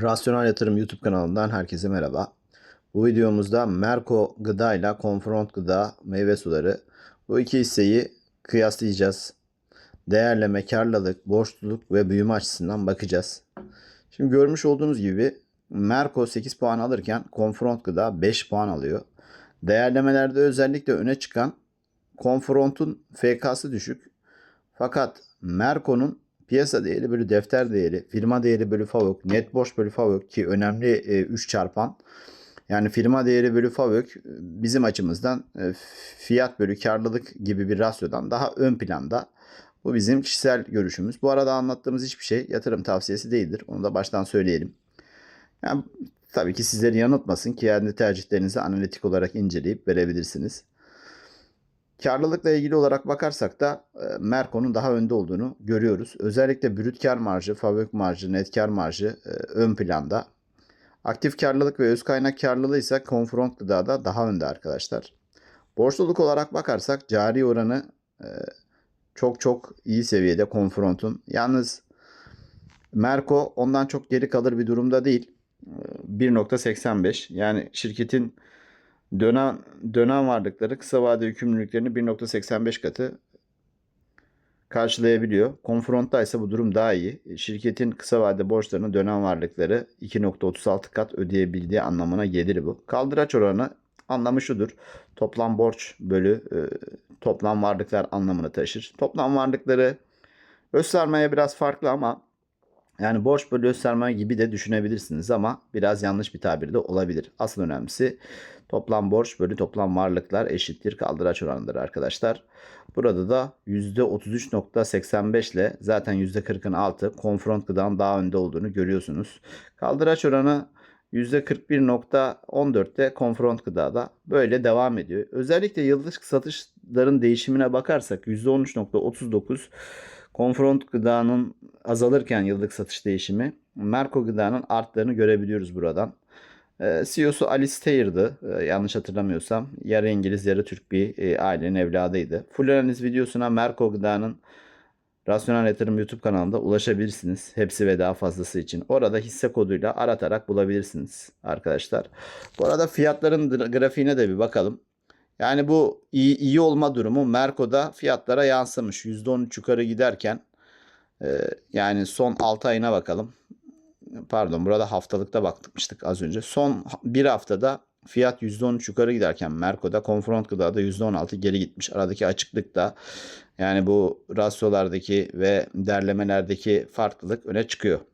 Rasyonel Yatırım YouTube kanalından herkese merhaba. Bu videomuzda Merco Gıda ile Confront Gıda meyve suları bu iki hisseyi kıyaslayacağız. Değerleme, karlılık, borçluluk ve büyüme açısından bakacağız. Şimdi görmüş olduğunuz gibi Merco 8 puan alırken Confront Gıda 5 puan alıyor. Değerlemelerde özellikle öne çıkan Confront'un FK'sı düşük. Fakat Merco'nun piyasa değeri bölü defter değeri, firma değeri bölü FAVÖK, net borç bölü FAVÖK ki önemli 3 çarpan. Yani firma değeri bölü FAVÖK bizim açımızdan e, fiyat bölü karlılık gibi bir rasyodan daha ön planda. Bu bizim kişisel görüşümüz. Bu arada anlattığımız hiçbir şey yatırım tavsiyesi değildir. Onu da baştan söyleyelim. Yani tabii ki sizleri yanıltmasın ki kendi tercihlerinizi analitik olarak inceleyip verebilirsiniz. Karlılıkla ilgili olarak bakarsak da e, Merco'nun daha önde olduğunu görüyoruz. Özellikle brüt kar marjı, fabrik marjı, net kar marjı e, ön planda. Aktif karlılık ve öz kaynak karlılığı ise Confront Gıda'da daha önde arkadaşlar. Borçluluk olarak bakarsak cari oranı e, çok çok iyi seviyede Confront'un. Yalnız Merco ondan çok geri kalır bir durumda değil. 1.85 yani şirketin dönem dönem varlıkları kısa vade yükümlülüklerini 1.85 katı karşılayabiliyor. Confront'ta ise bu durum daha iyi. Şirketin kısa vade borçlarını dönem varlıkları 2.36 kat ödeyebildiği anlamına gelir bu. Kaldıraç oranı anlamı şudur. Toplam borç bölü e, toplam varlıklar anlamını taşır. Toplam varlıkları öz sermaye biraz farklı ama yani borç bölü sermaye gibi de düşünebilirsiniz ama biraz yanlış bir tabir de olabilir. Asıl önemlisi toplam borç bölü toplam varlıklar eşittir kaldıraç oranıdır arkadaşlar. Burada da %33.85 ile zaten %40'ın altı konfront gıdanın daha önde olduğunu görüyorsunuz. Kaldıraç oranı %41.14'te konfront gıdada böyle devam ediyor. Özellikle yıllık satışların değişimine bakarsak %13.39 konfront gıdanın azalırken yıllık satış değişimi Merco gıdanın arttığını görebiliyoruz buradan. E, CEO'su Alice Tayer'dı. E, yanlış hatırlamıyorsam. Yarı İngiliz yarı Türk bir e, ailenin evladıydı. Full analiz videosuna Merco gıdanın Rasyonel Yatırım YouTube kanalında ulaşabilirsiniz. Hepsi ve daha fazlası için. Orada hisse koduyla aratarak bulabilirsiniz arkadaşlar. Bu arada fiyatların grafiğine de bir bakalım. Yani bu iyi, iyi olma durumu Merco'da fiyatlara yansımış. %13 yukarı giderken e, yani son 6 ayına bakalım. Pardon burada haftalıkta bakmıştık az önce. Son bir haftada fiyat %13 yukarı giderken Merco'da Confront Gıda'da %16 geri gitmiş. Aradaki açıklık da yani bu rasyolardaki ve derlemelerdeki farklılık öne çıkıyor.